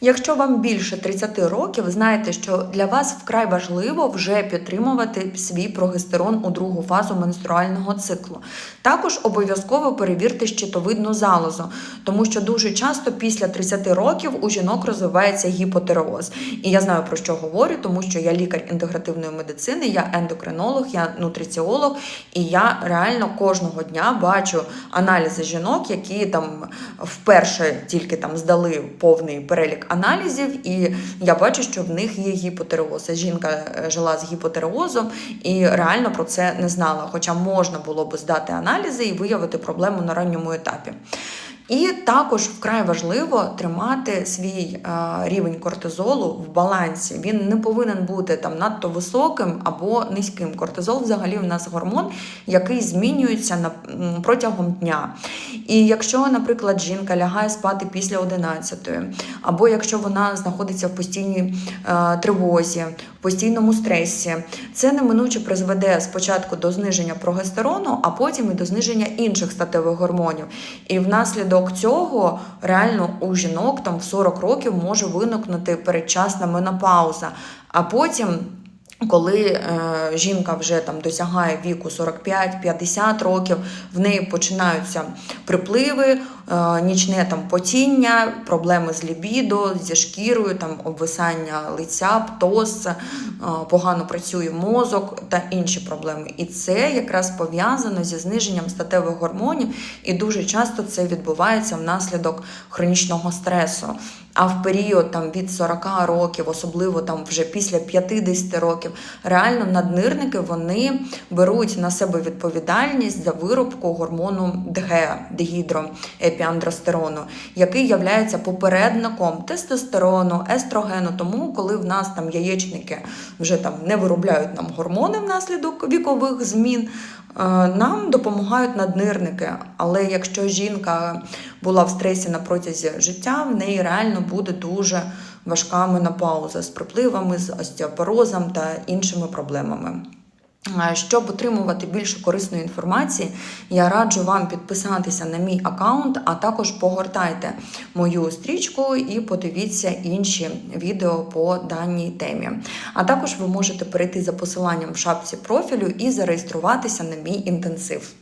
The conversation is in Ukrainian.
Якщо вам більше 30 років, знайте, що для вас вкрай важливо вже підтримувати свій прогестерон у другу фазу менструального циклу. Також обов'язково перевірте щитовидну залозу, тому що дуже часто після 30 років у жінок розвивається гіпотереоз. І я знаю про що говорю, тому що я лікар інтегративної медицини, я ендокринолог, я нутриціолог, і я реально кожного дня бачу аналізи жінок, які там вперше тільки там здали повний перелік аналізів, і я бачу, що в них є гіпотереоз. Жінка е, жила з гіпотереозом і реально про це не знала. Хоча можна було би здати аналізи і виявити проблему на ранньому етапі. І також вкрай важливо тримати свій е, рівень кортизолу в балансі. Він не повинен бути там надто високим або низьким. Кортизол взагалі в нас гормон, який змінюється протягом дня. І якщо, наприклад, жінка лягає спати після 11, або якщо вона знаходиться в постійній е, тривозі, постійному стресі, це неминуче призведе спочатку до зниження прогестерону, а потім і до зниження інших статевих гормонів. І внаслідок цього реально у жінок там в 40 років може виникнути передчасна менопауза, а потім. Коли е, жінка вже там досягає віку 45-50 років, в неї починаються припливи, е, нічне там потіння, проблеми з лібідо, зі шкірою, там обвисання лиця, птоз, е, погано працює мозок та інші проблеми. І це якраз пов'язано зі зниженням статевих гормонів, і дуже часто це відбувається внаслідок хронічного стресу. А в період там від 40 років, особливо там вже після 50 років, реально наднирники вони беруть на себе відповідальність за виробку гормону ДГ, дегідроепіандростерону, який являється попередником тестостерону, естрогену. Тому, коли в нас там яєчники вже там не виробляють нам гормони внаслідок вікових змін. Е, Нам допомагають наднирники, але якщо жінка була в стресі на протязі життя, в неї реально буде дуже важка менопауза з припливами, з остеопорозом та іншими проблемами. Щоб отримувати більше корисної інформації, я раджу вам підписатися на мій аккаунт, а також погортайте мою стрічку і подивіться інші відео по даній темі. А також ви можете перейти за посиланням в шапці профілю і зареєструватися на мій інтенсив.